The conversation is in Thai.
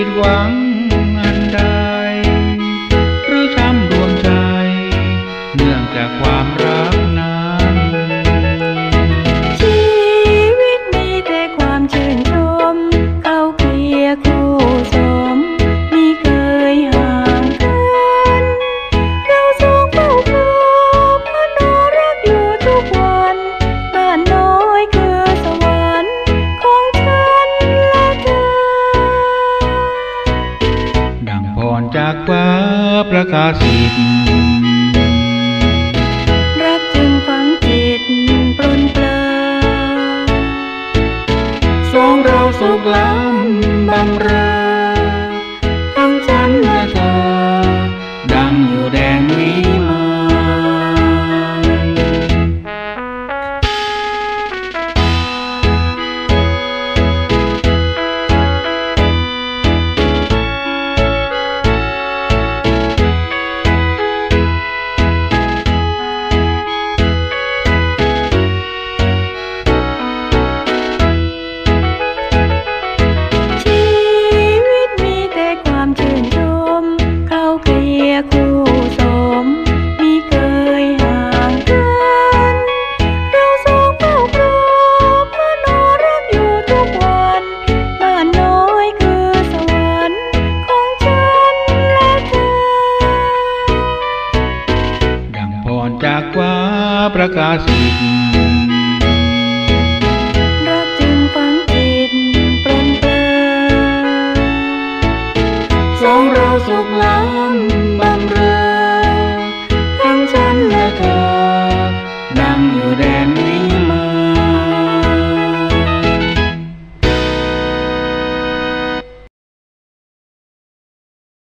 ผิดหวังอันใด หรือช้ำดวงใจ เนื่องจากความรัก จากฟ้าประกาศสิทธิ์รักจึงฝังจิตปรนเปลือสองเราสุขล้ำบำเรอ อนจากว่าประกาศสิทธิ์สองเราสุขล้ำ